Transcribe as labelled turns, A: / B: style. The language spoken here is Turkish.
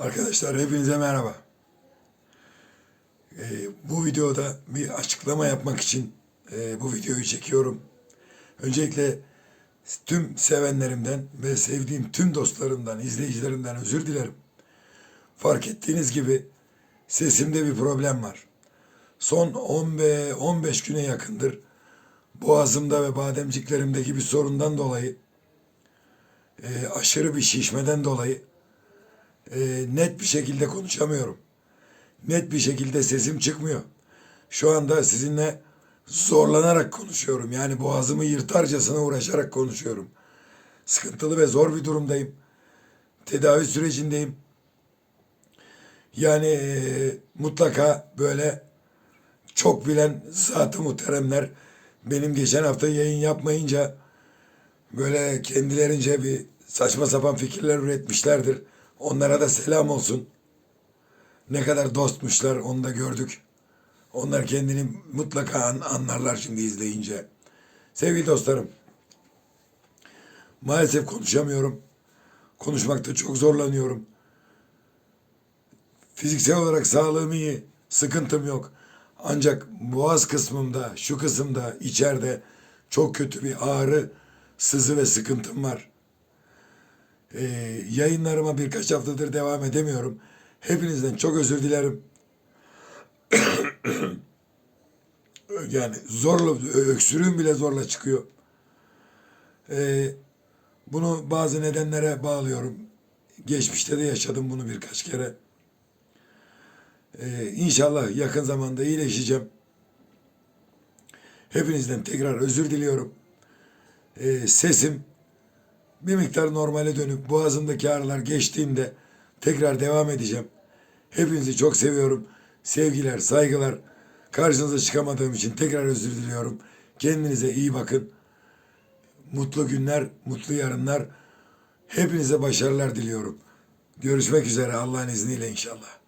A: Arkadaşlar hepinize merhaba. Ee, bu videoda bir açıklama yapmak için e, bu videoyu çekiyorum. Öncelikle tüm sevenlerimden ve sevdiğim tüm dostlarımdan, izleyicilerimden özür dilerim. Fark ettiğiniz gibi sesimde bir problem var. Son 15, 15 güne yakındır boğazımda ve bademciklerimdeki bir sorundan dolayı e, aşırı bir şişmeden dolayı e, net bir şekilde konuşamıyorum. Net bir şekilde sesim çıkmıyor. Şu anda sizinle zorlanarak konuşuyorum. Yani boğazımı yırtarcasına uğraşarak konuşuyorum. Sıkıntılı ve zor bir durumdayım. Tedavi sürecindeyim. Yani e, mutlaka böyle çok bilen zat-ı muhteremler benim geçen hafta yayın yapmayınca böyle kendilerince bir saçma sapan fikirler üretmişlerdir. Onlara da selam olsun. Ne kadar dostmuşlar onu da gördük. Onlar kendini mutlaka an- anlarlar şimdi izleyince. Sevgili dostlarım, maalesef konuşamıyorum. Konuşmakta çok zorlanıyorum. Fiziksel olarak sağlığım iyi, sıkıntım yok. Ancak boğaz kısmımda, şu kısımda, içeride çok kötü bir ağrı, sızı ve sıkıntım var. Ee, yayınlarıma birkaç haftadır devam edemiyorum. Hepinizden çok özür dilerim. yani zorla, öksürüğüm bile zorla çıkıyor. Ee, bunu bazı nedenlere bağlıyorum. Geçmişte de yaşadım bunu birkaç kere. Ee, inşallah yakın zamanda iyileşeceğim. Hepinizden tekrar özür diliyorum. Ee, sesim bir miktar normale dönüp boğazımdaki ağrılar geçtiğinde tekrar devam edeceğim. Hepinizi çok seviyorum. Sevgiler, saygılar. Karşınıza çıkamadığım için tekrar özür diliyorum. Kendinize iyi bakın. Mutlu günler, mutlu yarınlar. Hepinize başarılar diliyorum. Görüşmek üzere Allah'ın izniyle inşallah.